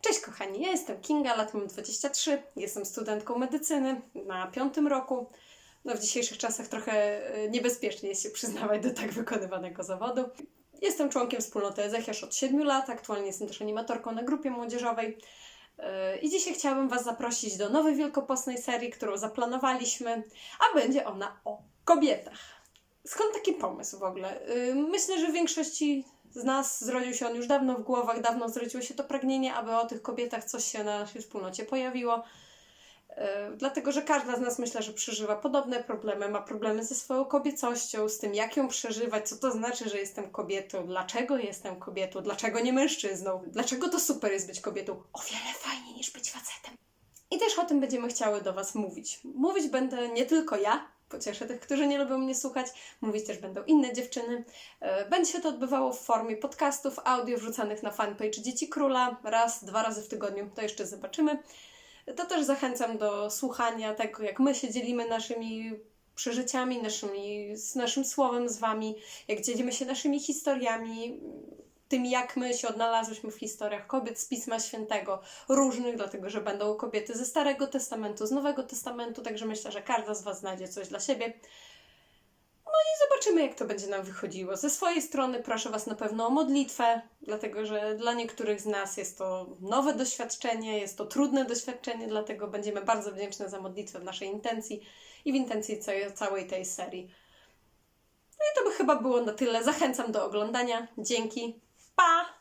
Cześć kochani, ja jestem Kinga, lat mam 23, jestem studentką medycyny na piątym roku. No w dzisiejszych czasach trochę e, niebezpiecznie jest się przyznawać do tak wykonywanego zawodu. Jestem członkiem wspólnoty Ezechiasz od 7 lat, aktualnie jestem też animatorką na grupie młodzieżowej. E, I dzisiaj chciałabym Was zaprosić do nowej wielkopostnej serii, którą zaplanowaliśmy, a będzie ona o kobietach. Skąd taki pomysł w ogóle? Y, Myślę, że w większości z nas zrodził się on już dawno w głowach, dawno zrodziło się to pragnienie, aby o tych kobietach coś się na naszej wspólnocie pojawiło. Y, Dlatego, że każda z nas myślę, że przeżywa podobne problemy, ma problemy ze swoją kobiecością, z tym, jak ją przeżywać, co to znaczy, że jestem kobietą, dlaczego jestem kobietą, dlaczego nie mężczyzną, dlaczego to super jest być kobietą, o wiele fajniej niż być facetem. I też o tym będziemy chciały do Was mówić. Mówić będę nie tylko ja, pocieszę tych, którzy nie lubią mnie słuchać, mówić też będą inne dziewczyny. E, Będzie się to odbywało w formie podcastów, audio wrzucanych na fanpage Dzieci Króla, raz, dwa razy w tygodniu, to jeszcze zobaczymy. To też zachęcam do słuchania tego, jak my się dzielimy naszymi przeżyciami, naszymi, naszym słowem z Wami, jak dzielimy się naszymi historiami, tym jak my się odnalazłyśmy w historiach kobiet z Pisma Świętego, różnych, dlatego że będą kobiety ze Starego Testamentu, z Nowego Testamentu, także myślę, że każda z Was znajdzie coś dla siebie. No i zobaczymy, jak to będzie nam wychodziło. Ze swojej strony proszę Was na pewno o modlitwę, dlatego że dla niektórych z nas jest to nowe doświadczenie, jest to trudne doświadczenie, dlatego będziemy bardzo wdzięczne za modlitwę w naszej intencji i w intencji całej- tej serii. No i to by chyba było na tyle. Zachęcam do oglądania. Dzięki. Pá!